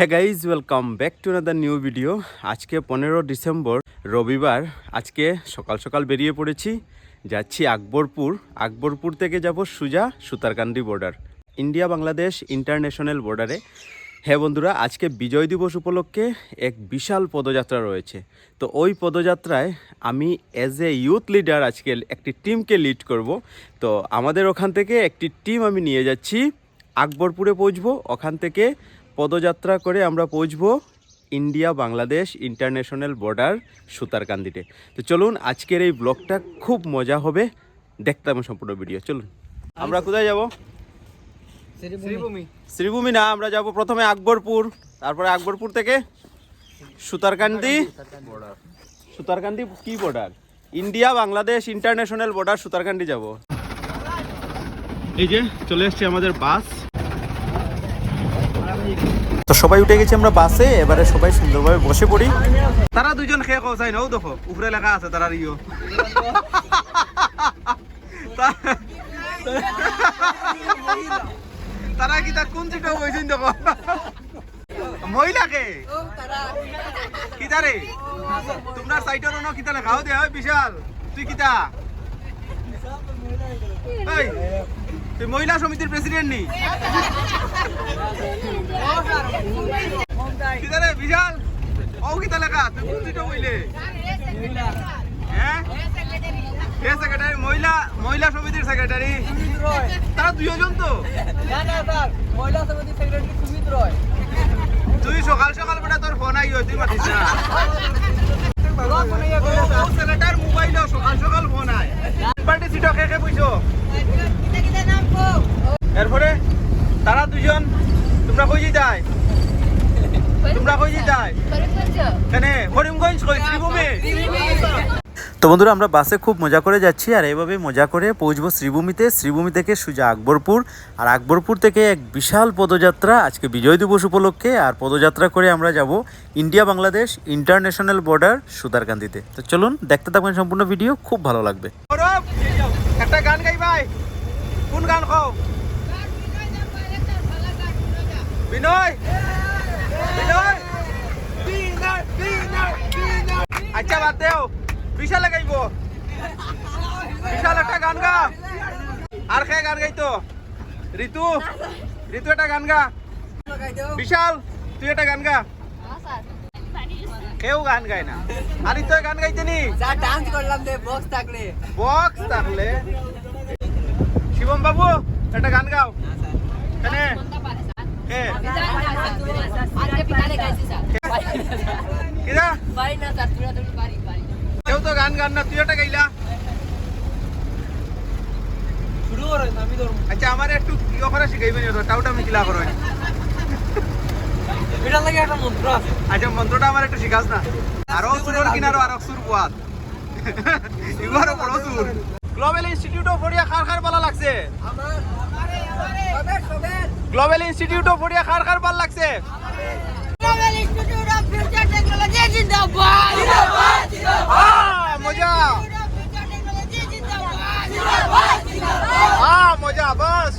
হ্যাঁ guys welcome back to another new video আজকে পনেরো ডিসেম্বর, রবিবার। আজকে সকাল সকাল বেরিয়ে পড়েছি। যাচ্ছি আকবরপুর। আকবরপুর থেকে যাব সুজা Sutarkandi border India Bangladesh international বর্ডারে হ্যাঁ বন্ধুরা, আজকে বিজয় দিবস উপলক্ষে এক বিশাল পদযাত্রা রয়েছে। তো ওই পদযাত্রায় আমি অ্যাজ এ ইউথ লিডার আজকে একটি টিমকে লিড করব। তো আমাদের ওখান থেকে একটি টিম আমি নিয়ে যাচ্ছি। আকবরপুরে পৌঁছবো। ওখান থেকে পদযাত্রা করে আমরা পৌঁছবো ইন্ডিয়া বাংলাদেশ ইন্টারন্যাশনাল বর্ডার সুতারকান্দিতে। তো চলুন আজকের এই ব্লগটা খুব মজা হবে। দেখতাম সম্পূর্ণ ভিডিও। চলুন। আমরা কোথায় যাব? শ্রীভূমি। শ্রীভূমি না আমরা যাব প্রথমে আকবরপুর। তারপরে আকবরপুর থেকে সুতারকান্দি। সুতারকান্দি কি border? India Bangladesh international border Sutarkandi যাব। এই যে চলে এসছে আমাদের বাস। সবাই উঠে গেছি আমরা বাসে, এবারে সবাই সুন্দরভাবে বসে পড়ি। তারা দুজন খেয়ে কৌসাই নাও দেখো, উপরে লেখা আছে তারা ইয়ো তারা কি তা কোন চিটা বইছেন দেখো? মহিলাকে কি? তারে? তোমরা সাইটের অন্য কিতা ওই বিশাল। তুই কিতা? তুই মহিলা সমিতির প্রেসিডেন্ট নি। বিশাল। ও লেখা তুই বইলে হ্যাঁ? মহিলা মহিলা সমিতির সেক্রেটারি তারা দুইজন তো। তুই সকাল সকাল বেটা তোর ফোন আইও তুই না। মোবাইলও সকাল সকাল ফোন আয়। পার্টি খেয়ে খেয়ে বুঝছ এরপরে তারা দুজন তোমরা কই যাই তোমরা কই যাই কেনে করিমগঞ্জ কই? শ্রীভূমি? তো বন্ধুরা আমরা বাসে খুব মজা করে যাচ্ছি আর এইভাবে মজা করে পৌঁছবো শ্রীভূমিতে। শ্রীভূমি থেকে সোজা আকবরপুর। আর আকবরপুর থেকে এক বিশাল পদযাত্রা আজকে বিজয় দিবস উপলক্ষে। আর পদযাত্রা করে আমরা যাব ইন্ডিয়া বাংলাদেশ ইন্টারন্যাশনাল বর্ডার সুতারকান্দিতে। তো চলুন দেখতে থাকবেন সম্পূর্ণ ভিডিও খুব ভালো লাগবে। একটা গান গাই ভাই। কোন গান খাও বিনয়? বিনয়? বিনয় বিনয় বিনয়। আচ্ছা বাদ দেও। বিশালে গাইব। বিশাল একটা গান গা। আর কে গান গাইতো? ঋতু। ঋতু একটা গান গা। বিশাল তুই একটা গান গা। কেউ গান গায় না। আর তুই গান গাইতে নি? ডান্স করলাম দে বক্স থাকলে। বক্স তাহলে শিবম বাবু একটা গান গাও। কেনে কেউ তো গান গান না তুই একটা গাইলা। আচ্ছা আমার একটু ইয়ে করে শিখাইবেন তো আমি কিলা করো এটা লাগে একটা মন্ত্র আছে। আচ্ছা মন্ত্রটা আমার একটু শিখাস না। আরও সুর কিনারো আরও সুর পোয়াত। এবারও বড় সুর। গ্লোবাল ইনস্টিটিউট অফ ওড়িয়া খার খার পালা লাগছে? গ্লোবাল ইনস্টিটিউট অফ ওড়িয়া খার খার পালা লাগছে? Technology জিন্দাবাদ। আহ, মজা। জিন্দাবাদ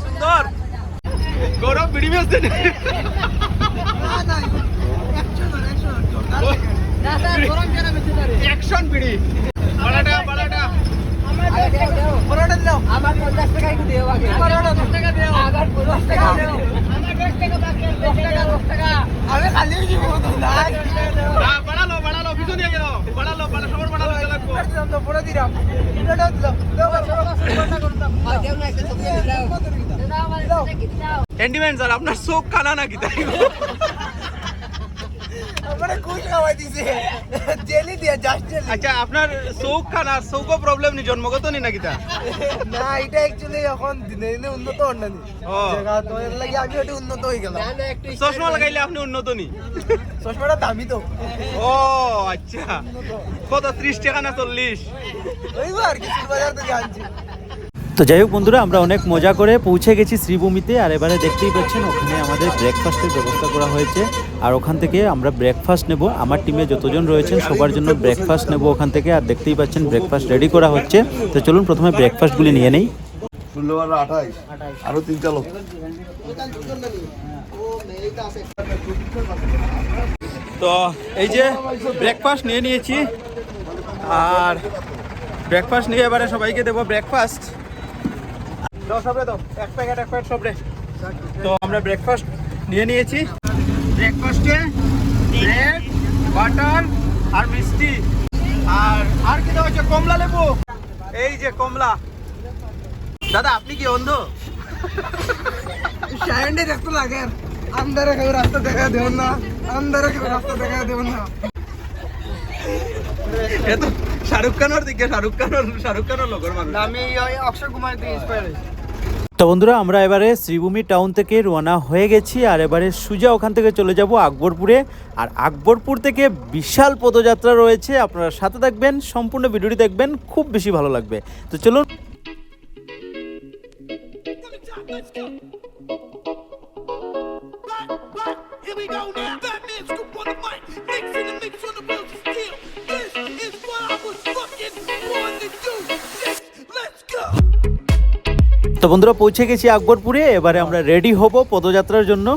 পরোটা দিলাও আমার 50 টাকা একটু দিও আগে পরোটা 10 টাকা দিও আবার 50 টাকা দিও আমার 10 টাকা বাকি 10 টাকা 10 টাকা আমি খালি দিব না, পিছনে গেল বাড়ালো বাড়া সবার বাড়ালো লাগবো দিলাম তো পরে দিলাম এটা দিলাম দাও পরোটা করতাম আ দেও না একটা ছবি দাও হ্যান্ডিম্যান স্যার আপনার চোখ কানা নাকি? তাই আমারে কুছ খাওয়াই দিছে। জেলি দিয়া জাস্ট জেলি। আচ্ছা আপনার চোখ কানা চৌকো প্রবলেম নি জন্মগত নি নাকি তা? না এটা অ্যাকচুয়ালি এখন দিনে দিনে উন্নত হন না জায়গা তো এর লাগি আমি একটু উন্নত হয়ে গেলাম। চশমা লাগাইলে আপনি উন্নত নি? চশমাটা দামি তো। ও আচ্ছা। কত ত্রিশ টাকা না চল্লিশ? ওইবার কিছু বাজার থেকে আনছি। তো যাই হোক বন্ধুরা আমরা অনেক মজা করে পৌঁছে গেছি শ্রীভূমিতে আর এবারে দেখতেই পাচ্ছেন ওখানে আমাদের ব্রেকফাস্টের ব্যবস্থা করা হয়েছে। আর ওখান থেকে আমরা ব্রেকফাস্ট নেব। আমার টিমে যতজন রয়েছেন সবার জন্য ব্রেকফাস্ট নেব ওখান থেকে। আর দেখতেই পাচ্ছেন ব্রেকফাস্ট রেডি করা হচ্ছে। তো চলুন প্রথমে ব্রেকফাস্টগুলি নিয়ে নেই। ষোলো আর আঠাইশ। তো এই যে ব্রেকফাস্ট নিয়ে নিয়েছি। আর ব্রেকফাস্ট নিয়ে এবারে সবাইকে দেবো ব্রেকফাস্ট দাও সবরে দাও এক প্যাকেট এক প্যাকেট সবরে তো আমরা ব্রেকফাস্ট নিয়ে নিয়েছি। ব্রেকফাস্টে ব্রেড বাটার আর মিষ্টি। আর আর কি দেওয়া হচ্ছে কমলা লেবু। এই যে কমলা। দাদা আপনি কি অন্ধ? শাইন্ডে দেখতে লাগে। আন্দারে কেউ রাস্তা দেখা দেব না। আন্দারে কেউ রাস্তা দেখা দেব না। এ তো শাহরুখ খানের দিকে শাহরুখ খানের শাহরুখ খানের লোকের মানুষ। আমি অক্ষয় কুমার থেকে ইন্সপায়ার হয়েছি। তো বন্ধুরা, আমরা এবারে শ্রীভূমি টাউন থেকে রওনা হয়ে গেছি আর এবারে সুজা ওখান থেকে চলে যাব আকবরপুরে আর আকবরপুর থেকে বিশাল পদযাত্রা রয়েছে, আপনারা সাথে থাকবেন, সম্পূর্ণ ভিডিওটি দেখবেন, খুব বেশি ভালো লাগবে তো চলুন Here we go, now. Batman scoop on the mic. Mix in the mix on the wheels তো বন্ধুরা পৌঁছে গেছি আকবরপুরে এবারে আমরা রেডি হব পদযাত্রার জন্য।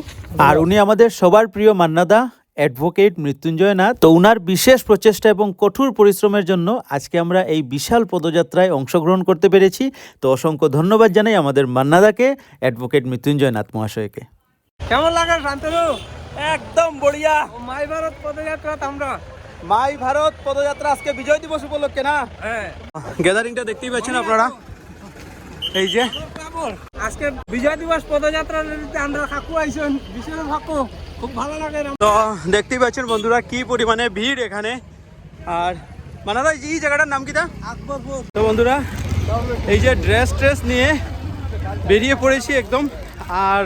আর উনি আমাদের সবার প্রিয় মান্নাদা অ্যাডভোকেট মৃত্যুঞ্জয় নাথ। তো উনার বিশেষ প্রচেষ্টা এবং কঠোর পরিশ্রমের জন্য আজকে আমরা এই বিশাল পদযাত্রায় অংশগ্রহণ করতে পেরেছি। তো অসংখ্য ধন্যবাদ জানাই আমাদের মান্নাদাকে অ্যাডভোকেট মৃত্যুঞ্জয় নাথ মহাশয়কে। কেমন লাগে শান্তনু? একদম বড়িয়া। মাই ভারত পদযাত্রা আমরা। মাই ভারত পদযাত্রা আজকে বিজয় দিবস উপলক্ষে না? হ্যাঁ। গ্যাদারিংটা দেখতেই পাচ্ছেন আপনারা। এই যে। আজকে বিজয় দিবস পদযাত্রা আমরা কাকু আইসন বিশাল কাকু খুব ভালো লাগে তো দেখতেই পাচ্ছেন বন্ধুরা কি পরিমাণে ভিড় এখানে। আর মানাদা এই জায়গাটার নাম কি আকবরপুর। তো বন্ধুরা এই যে ড্রেস ট্রেস নিয়ে বেরিয়ে পড়েছি একদম। আর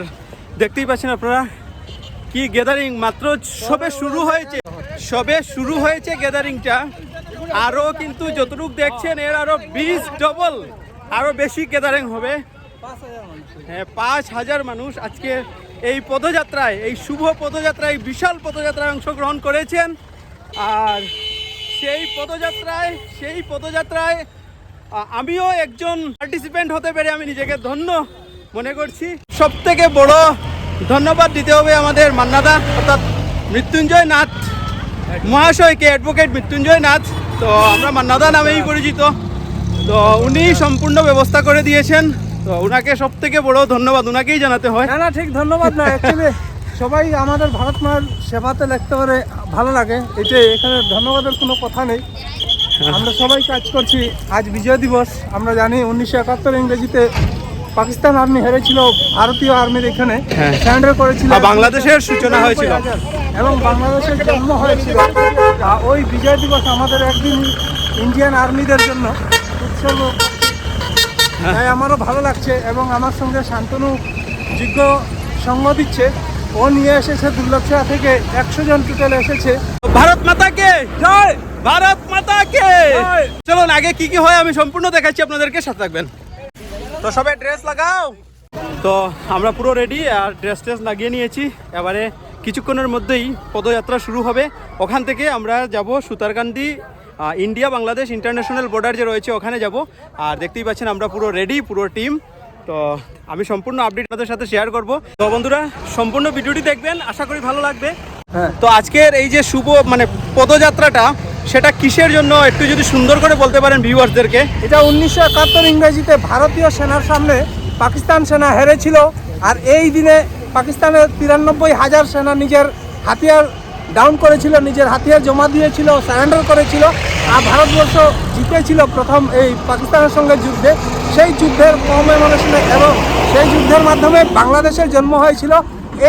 দেখতেই পাচ্ছেন আপনারা কি গ্যাদারিং মাত্র সবে শুরু হয়েছে। সবে শুরু হয়েছে গ্যাদারিংটা আরও কিন্তু যতটুকু দেখছেন এর আরও বিশ ডবল আরও বেশি গ্যাদারিং হবে। হ্যাঁ পাঁচ হাজার মানুষ আজকে এই পদযাত্রায় এই শুভ পদযাত্রায় বিশাল পদযাত্রায় অংশগ্রহণ করেছেন। আর সেই পদযাত্রায় সেই পদযাত্রায় আমিও একজন পার্টিসিপেন্ট হতে পেরে আমি নিজেকে ধন্য মনে করছি। সব থেকে বড় ধন্যবাদ দিতে হবে আমাদের মান্নাদা অর্থাৎ মৃত্যুঞ্জয় নাথ মহাশয়কে অ্যাডভোকেট মৃত্যুঞ্জয় নাথ। তো আমরা মান্নাদা নামেই পরিচিত। তো উনি সম্পূর্ণ ব্যবস্থা করে দিয়েছেন। তো ওনাকে সব থেকে বড় ধন্যবাদ ওনাকেই জানাতে হয়। না না ঠিক ধন্যবাদ না অ্যাকচুয়ালি সবাই আমাদের ভারত মার সেবাতে লিখতে পারে ভালো লাগে। এটাই এখানে ধন্যবাদের কোনো কথা নেই। আমরা সবাই কাজ করছি আজ বিজয় দিবস আমরা জানি উনিশশো একাত্তর ইংরেজিতে পাকিস্তান আর্মি হেরেছিল ভারতীয় আর্মির এখানে হ্যাঁ। স্যান্ডার করেছিল। বাংলাদেশের সূচনা হয়েছিল। এবং বাংলাদেশের জন্ম হয়েছিল। ওই বিজয় দিবস আমাদের একদিন ইন্ডিয়ান আর্মিদের জন্য। উৎসর্গ তাই আমারও ভালো লাগছে এবং আমার সঙ্গে শান্তনু যোগ্য সঙ্গ দিচ্ছে। ও নিয়ে এসেছে দুর্লক্ষা থেকে একশো জন টোটাল এসেছে। ভারত মাতাকে জয়! ভারত মাতাকে। চলুন আগে কি কি হয় আমি সম্পূর্ণ দেখাচ্ছি আপনাদেরকে সাথে থাকবেন। তো সবাই ড্রেস লাগাও। তো আমরা পুরো রেডি আর ড্রেস ট্রেস লাগিয়ে নিয়েছি। এবারে কিছুক্ষণের মধ্যেই পদযাত্রা শুরু হবে। ওখান থেকে আমরা যাব Sutarkandi India Bangladesh international border যে রয়েছে ওখানে যাব। আর দেখতেই পাচ্ছেন আমরা পুরো রেডি পুরো টিম তো আমি সম্পূর্ণ আপডেট আপনাদের সাথে শেয়ার করব। তো বন্ধুরা সম্পূর্ণ ভিডিওটি দেখবেন আশা করি ভালো লাগবে। হ্যাঁ। তো আজকের এই যে শুভ মানে পদযাত্রাটা সেটা কিসের জন্য? একটু যদি সুন্দর করে বলতে পারেন ভিউয়ার্সদেরকে এটা উনিশশো একাত্তর ইংরেজিতে ভারতীয় সেনার সামনে পাকিস্তান সেনা হেরেছিল। আর এই দিনে পাকিস্তানের তিরানব্বই হাজার সেনা নিজের হাতিয়ার ডাউন করেছিল নিজের হাতিয়ার জমা দিয়েছিল সারেন্ডার করেছিল আর ভারতবর্ষ জিতেছিল প্রথম এই পাকিস্তানের সঙ্গে যুদ্ধে। সেই যুদ্ধের কমেমোরেশনে এবং সেই যুদ্ধের মাধ্যমে বাংলাদেশের জন্ম হয়েছিল।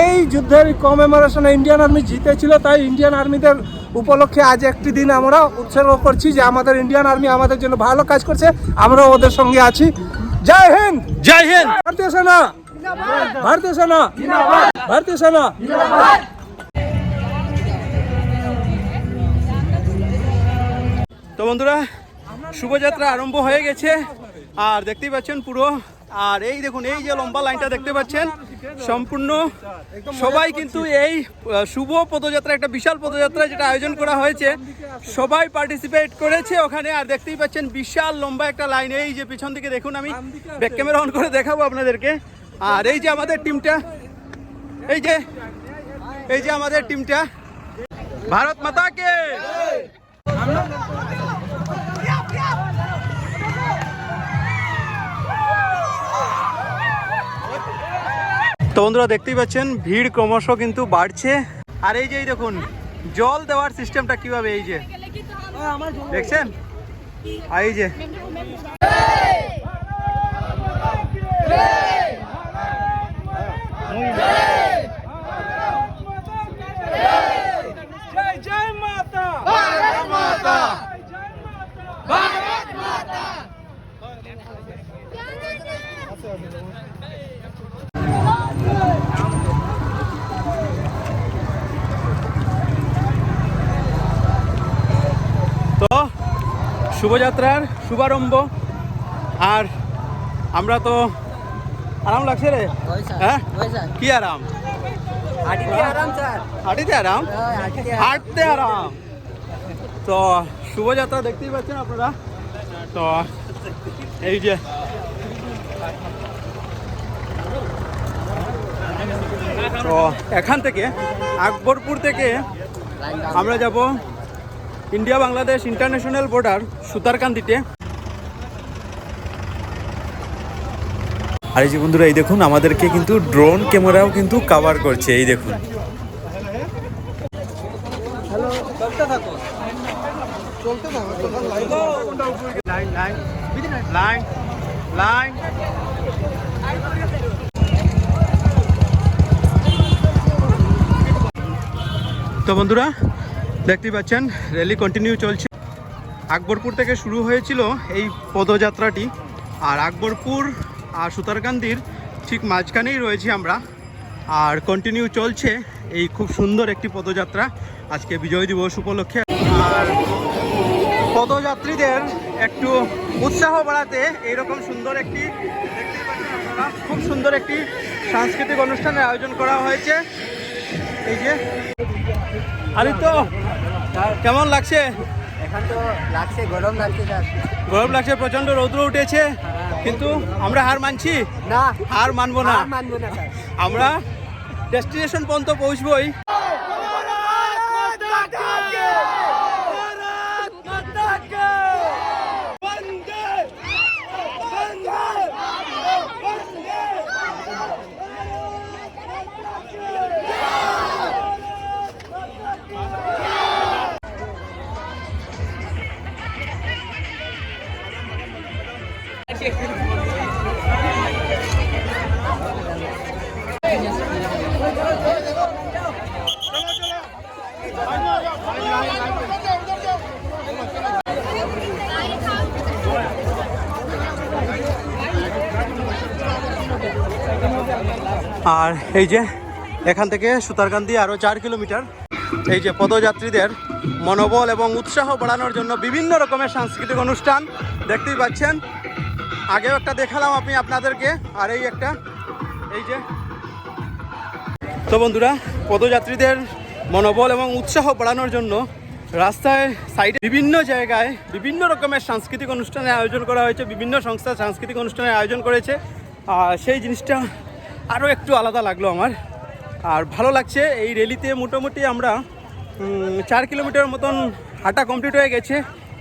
এই যুদ্ধের কমেমোরেশনে ইন্ডিয়ান আর্মি জিতেছিল তাই ইন্ডিয়ান আর্মিদের উপলক্ষে আজ একটি দিন আমরা উৎসর্গ করছি যে আমাদের ইন্ডিয়ান আর্মি আমাদের জন্য ভালো কাজ করছে। আমরা ওদের সঙ্গে আছি। জয় হিন্দ! জয় হিন্দ! ভারতীয় সেনা! ভারতীয় সেনা! ভারতীয় সেনা! তো বন্ধুরা, শুভযাত্রা আরম্ভ হয়ে গেছে। আর দেখতেই পাচ্ছেন পুরো। আর এই দেখুন, এই যে লম্বা লাইনটা দেখতে পাচ্ছেন, সম্পূর্ণ সবাই কিন্তু এই শুভ পদযাত্রা, একটা বিশাল পদযাত্রা যেটা আয়োজন করা হয়েছে, সবাই পার্টিসিপেট করেছে ওখানে। আর দেখতেই পাচ্ছেন, বিশাল লম্বা একটা লাইন। এই যে পিছন দিকে দেখুন আমি ব্যাক ক্যামেরা অন করে দেখাবো আপনাদেরকে। আর এই যে আমাদের টিমটা এই যে এই যে আমাদের টিমটা ভারত মাতাকে তো বন্ধুরা দেখতেই পাচ্ছেন, ভিড় ক্রমশ কিন্তু বাড়ছে। আর এই যে, এই দেখুন, জল দেওয়ার সিস্টেমটা কীভাবে, এই যে? দেখছেন? এই যে জয় জয় শুভযাত্রার শুভারম্ভ। আর আমরা তো আরাম লাগছে রে? হ্যাঁ কি আরাম? হাঁটিতে আরাম। হাঁটতে আরাম। তো শুভযাত্রা দেখতেই পাচ্ছেন আপনারা। তো এই যে তো এখান থেকে আকবরপুর থেকে আমরা যাব ইন্ডিয়া বাংলাদেশ ইন্টারন্যাশনাল বর্ডার সুতারকান্দিতে। আর এই যে বন্ধুরা এই দেখুন আমাদেরকে কিন্তু ড্রোন ক্যামেরাও কিন্তু কভার করছে এই দেখুন। তো বন্ধুরা দেখতেই পাচ্ছেন র্যালি কন্টিনিউ চলছে। আকবরপুর থেকে শুরু হয়েছিল এই পদযাত্রাটি। আর আকবরপুর আর সুতারকান্দির ঠিক মাঝখানেই রয়েছি আমরা। আর কন্টিনিউ চলছে এই খুব সুন্দর একটি পদযাত্রা আজকে বিজয় দিবস উপলক্ষে। আর পদযাত্রীদের একটু উৎসাহ বাড়াতে এইরকম সুন্দর একটি খুব সুন্দর একটি সাংস্কৃতিক অনুষ্ঠানের আয়োজন করা হয়েছে। এই যে আরে তো কেমন লাগছে? এখন তো লাগছে গরম লাগছে গরম লাগছে প্রচণ্ড রৌদ্র উঠেছে। কিন্তু আমরা হার মানছি? না। হার মানবো না। মানবো না আমরা ডেস্টিনেশন পর্যন্ত পৌঁছবই। এই যে, এখান থেকে সুতারকান্দি আরও চার কিলোমিটার। এই যে পদযাত্রীদের মনোবল এবং উৎসাহ বাড়ানোর জন্য বিভিন্ন রকমের সাংস্কৃতিক অনুষ্ঠান দেখতেই পাচ্ছেন। আগেও একটা দেখালাম আমি আপনাদেরকে, আর এই একটা, এই যে। তো বন্ধুরা, পদযাত্রীদের মনোবল এবং উৎসাহ বাড়ানোর জন্য রাস্তায়, সাইডে বিভিন্ন জায়গায় বিভিন্ন রকমের সাংস্কৃতিক অনুষ্ঠানের আয়োজন করা হয়েছে, বিভিন্ন সংস্থা সাংস্কৃতিক অনুষ্ঠানের আয়োজন করেছে। আর সেই জিনিসটা আরও একটু আলাদা লাগল আমার। আর ভালো লাগছে এই র্যালিতে মোটামুটি আমরা চার কিলোমিটার মতন হাঁটা কমপ্লিট হয়ে গেছে।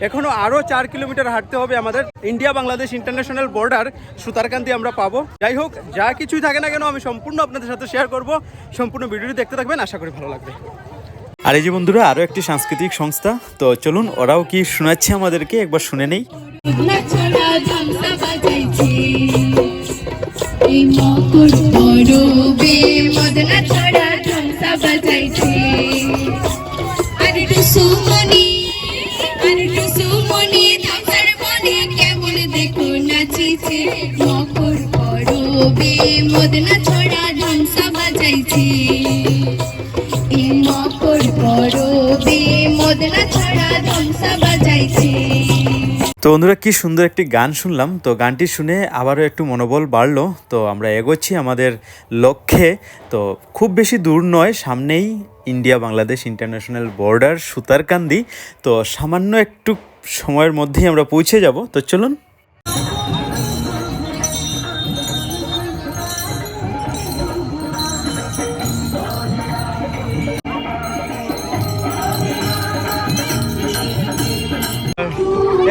এখনও আরও চার কিলোমিটার হাঁটতে হবে আমাদের। India Bangladesh international border Sutarkandi আমরা পাবো। যাই হোক যা কিছুই থাকে না কেন আমি সম্পূর্ণ আপনাদের সাথে শেয়ার করব। সম্পূর্ণ ভিডিওটি দেখতে থাকবেন আশা করি ভালো লাগবে। আর এই যে বন্ধুরা আরও একটি সাংস্কৃতিক সংস্থা। তো চলুন ওরাও কি শোনাচ্ছে আমাদেরকে? একবার শুনে নেই। এই মকর পরবে মদনা ছড়া ধামসা বাজাইছে। আরে টুসুমনি আরে টুসুমনি ধামসার মনে কেমন দেখো নাচিছে। মকর পরবে মদনা ছড়া ধামসা বাজাইছে। এই মকর পরবে মদনা ছড়া ধামসা বাজাইছে। তো বন্ধুরা, কি সুন্দর একটি গান শুনলাম। তো গানটি শুনে আবারও একটু মনোবল বাড়লো। তো আমরা এগোচ্ছি আমাদের লক্ষ্যে। তো খুব বেশি দূর নয়, সামনেই India Bangladesh international border, Sutarkandi. তো সামান্য একটু সময়ের মধ্যেই আমরা পৌঁছে যাব। তো চলুন।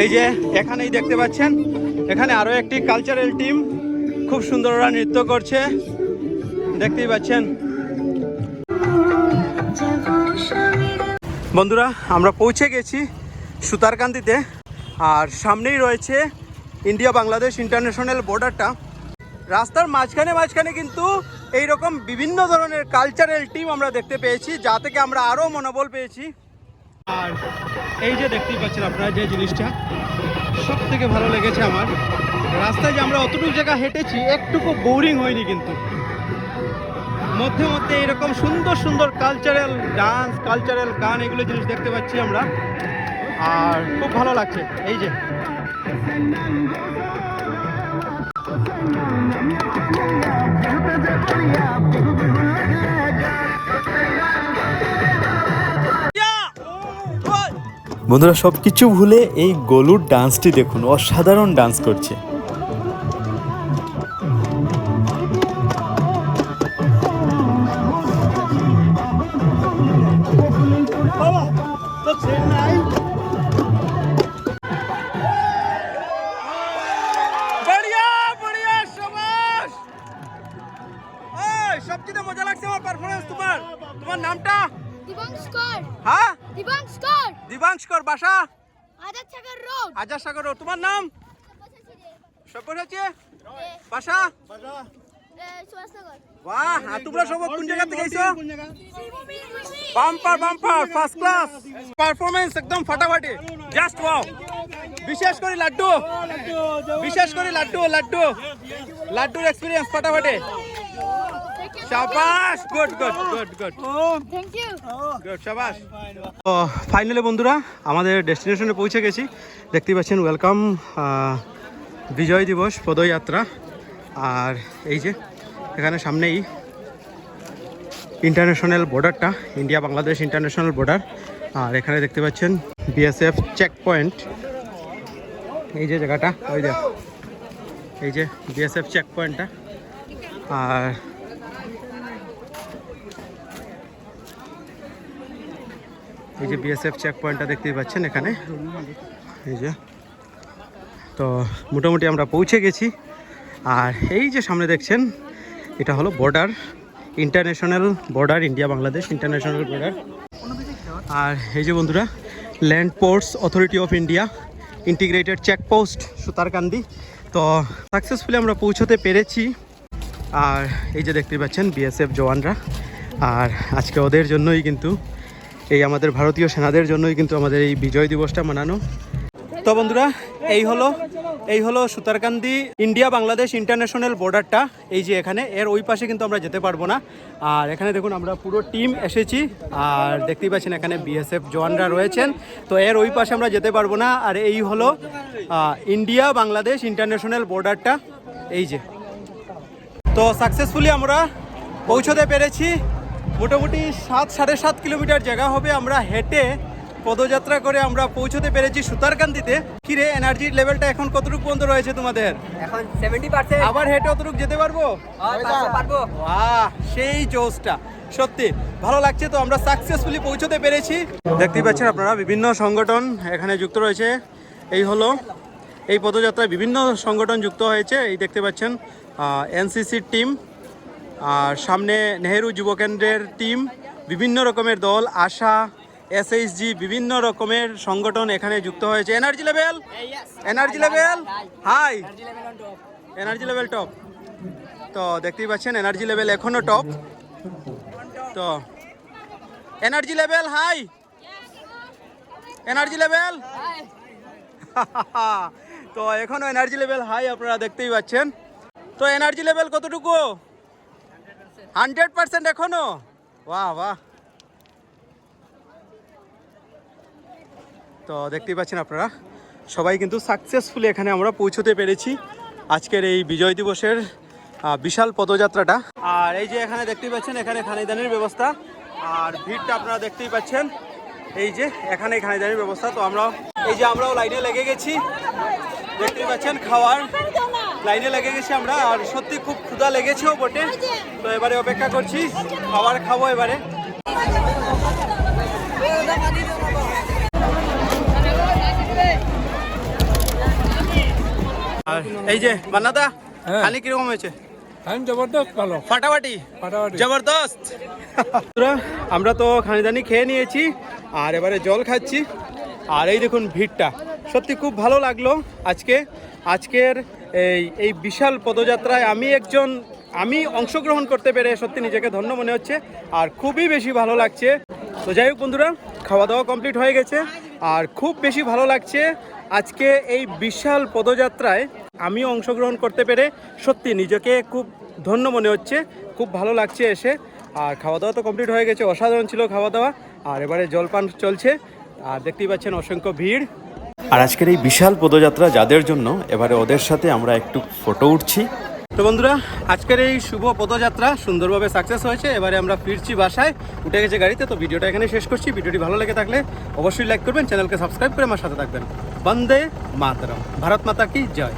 এই যে এখানেই দেখতে পাচ্ছেন, এখানে আরও একটি কালচারাল টিম খুব সুন্দর ওরা নৃত্য করছে, দেখতেই পাচ্ছেন। বন্ধুরা, আমরা পৌঁছে গেছি সুতারকান্দিতে, আর সামনেই রয়েছে ইন্ডিয়া বাংলাদেশ ইন্টারন্যাশনাল বর্ডারটা। রাস্তার মাঝখানে মাঝখানে কিন্তু এই রকম বিভিন্ন ধরনের কালচারাল টিম আমরা দেখতে পেয়েছি, যা থেকে আমরা আরও মনোবল পেয়েছি। আর এই যে দেখতেই পাচ্ছেন আপনারা যে জিনিসটা সব থেকে ভালো লেগেছে আমার। রাস্তায় যে আমরা অতটুকু জায়গা হেঁটেছি, একটুকু বোরিং হয়নি কিন্তু। মধ্যে মধ্যে এরকম সুন্দর সুন্দর কালচারাল ডান্স কালচারাল গান, এগুলো জিনিস দেখতে পাচ্ছি আমরা। আর খুব ভালো লাগছে, এই যে। বন্ধুরা সব কিছু ভুলে এই গলুর ডান্সটি দেখুন। অসাধারণ ডান্স করছে। সবচেয়ে মজা লাগছে আমার পারফরমেন্স তোমার তোমার নামটা দিবাংস্কর হ্যাঁ দিবাংস্কর দিবাংশকর বাসা? আজাদ সাগর রোড। আজাদ সাগর road। তোমার নাম? সব্য আছে বাসা? বাহ আর তোমরা সব কোন জায়গা থেকে আইছো bumper bumper first class performance একদম ফাটাফাটি। জাস্ট ওয়াও বিশেষ করে লাড্ডু। বিশেষ করে লাড্ডু লাড্ডু। লাড্ডুর এক্সপিরিয়েন্স ফাটাফাটি। শাবাশ good good good good thank you good শাবাশ তো ফাইনালি বন্ধুরা আমাদের ডেস্টিনেশনে পৌঁছে গেছি। দেখতে পাচ্ছেন ওয়েলকাম বিজয় দিবস পদযাত্রা। আর এই যে এখানে সামনেই ইন্টারন্যাশনাল বর্ডারটা ইন্ডিয়া বাংলাদেশ ইন্টারন্যাশনাল বর্ডার আর এখানে দেখতে পাচ্ছেন বিএসএফ চেক পয়েন্ট এই যে জায়গাটা ওই যে এই যে বিএসএফ চেক পয়েন্টটা আর এই যে বিএসএফ চেক পয়েন্টটা দেখতেই পাচ্ছেন এখানে। এই যে। তো মোটামুটি আমরা পৌঁছে গেছি। আর এই যে সামনে দেখছেন, এটা হলো border international border India Bangladesh international border আর এই যে বন্ধুরা land ports authority of India integrated checkpost Sutarkandi. তো সাকসেসফুলি আমরা পৌঁছতে পেরেছি। আর এই যে দেখতে পাচ্ছেন বিএসএফ জওয়ানরা। আর আজকে ওদের জন্যই কিন্তু এই আমাদের ভারতীয় সেনাদের জন্যই কিন্তু আমাদের এই বিজয় দিবসটা মানানো। তো বন্ধুরা, এই হলো এই হলো সুতারকান্দি ইন্ডিয়া বাংলাদেশ ইন্টারন্যাশনাল বর্ডারটা। এই যে এখানে, এর ওই পাশে কিন্তু আমরা যেতে পারব না। আর এখানে দেখুন, আমরা পুরো টিম এসেছি। আর দেখতেই পাচ্ছেন এখানে বিএসএফ জওয়ানরা রয়েছেন। তো এর ওই পাশে আমরা যেতে পারব না। আর এই হলো ইন্ডিয়া বাংলাদেশ ইন্টারন্যাশনাল বর্ডারটা। এই যে। তো সাকসেসফুলি আমরা পৌঁছতে পেরেছি। মোটামুটি সাত সাড়ে সাত কিলোমিটার জায়গা হবে আমরা হেঁটে পদযাত্রা করে আমরা পৌঁছতে পেরেছি সুতারকান্দিতে। কিরে এনার্জির লেভেলটা এখন কতটুকু পর্যন্ত রয়েছে তোমাদের? এখন সেভেন্টি পার্সেন্ট আবার হেঁটে অতটুকু যেতে পারব? পারব বাহ সেই জোসটা সত্যি ভালো লাগছে তো আমরা সাকসেসফুলি পৌঁছতে পেরেছি। দেখতেই পাচ্ছেন আপনারা বিভিন্ন সংগঠন এখানে যুক্ত রয়েছে। এই হলো এই পদযাত্রায় বিভিন্ন সংগঠন যুক্ত হয়েছে। এই দেখতে পাচ্ছেন এনসিসির টিম আর সামনে নেহেরু যুব কেন্দ্রের টিম বিভিন্ন রকমের দল, আশা এসএইচজি বিভিন্ন রকমের সংগঠন এখানে যুক্ত হয়েছে। Energy level energy level high energy level top তো দেখতেই পাচ্ছেন এনার্জি লেভেল এখনও টপ তো energy level high energy level তো এখনও এনার্জি লেভেল হাই আপনারা দেখতেই পাচ্ছেন। তো এনার্জি লেভেল কতটুকু? হান্ড্রেড পার্সেন্ট এখনও? বাহ বাহ। তো দেখতেই পাচ্ছেন আপনারা, সবাই কিন্তু সাকসেসফুলি এখানে আমরা পৌঁছতে পেরেছি আজকের এই বিজয় দিবসের বিশাল পদযাত্রাটা। আর এই যে এখানে দেখতেই পাচ্ছেন, এখানে খানিদানির ব্যবস্থা। আর ভিড়টা আপনারা দেখতেই পাচ্ছেন, এই যে এখানে খানিদানির ব্যবস্থা। তো আমরা এই যে আমরাও লাইনে লেগে গেছি। দেখতেই পাচ্ছেন, খাওয়ার লাইনে লেগে গেছি আমরা আর সত্যি খুব ক্ষুধা লেগেছেও বটে। তো এবারে অপেক্ষা করছি খাবার খাব এবারে। এই যে মান্নাদা হ্যাঁ। খালি কীরকম হয়েছে? হ্যাঁ জবরদস্ত ভালো। ফাটাফাটি। জবরদস্ত। আমরা তো খানিদানি খেয়ে নিয়েছি আর এবারে জল খাচ্ছি। আর এই দেখুন ভিড়টা। সত্যি খুব ভালো লাগল আজকে। আজকের এই এই বিশাল পদযাত্রায় আমি একজন, আমি অংশগ্রহণ করতে পেরে সত্যি নিজেকে ধন্য মনে হচ্ছে, আর খুবই বেশি ভালো লাগছে। তো যাই হোক বন্ধুরা খাওয়া দাওয়া কমপ্লিট হয়ে গেছে, আর খুব বেশি ভালো লাগছে আজকে এই বিশাল পদযাত্রায় আমি অংশগ্রহণ করতে পেরে সত্যি নিজেকে খুব ধন্য মনে হচ্ছে, খুব ভালো লাগছে এসে। আর খাওয়া দাওয়া তো কমপ্লিট হয়ে গেছে, অসাধারণ ছিল খাওয়া দাওয়া আর এবারে জলপান চলছে, আর দেখতেই পাচ্ছেন অসংখ্য ভিড়। আর আজকের এই বিশাল পদযাত্রা যাদের জন্য, এবারে ওদের সাথে আমরা একটু ফটো উঠছি। তো বন্ধুরা, আজকের এই শুভ পদযাত্রা সুন্দরভাবে সাকসেস হয়েছে। এবারে আমরা ফিরছি বাসায়, উঠে গেছে গাড়িতে। তো ভিডিওটা এখানে শেষ করছি। ভিডিওটি ভালো লেগে থাকলে অবশ্যই লাইক করবেন চ্যানেলকে সাবস্ক্রাইব করে আমার সাথে থাকবেন। বন্দে মাতরম। ভারত মাতা কি জয়।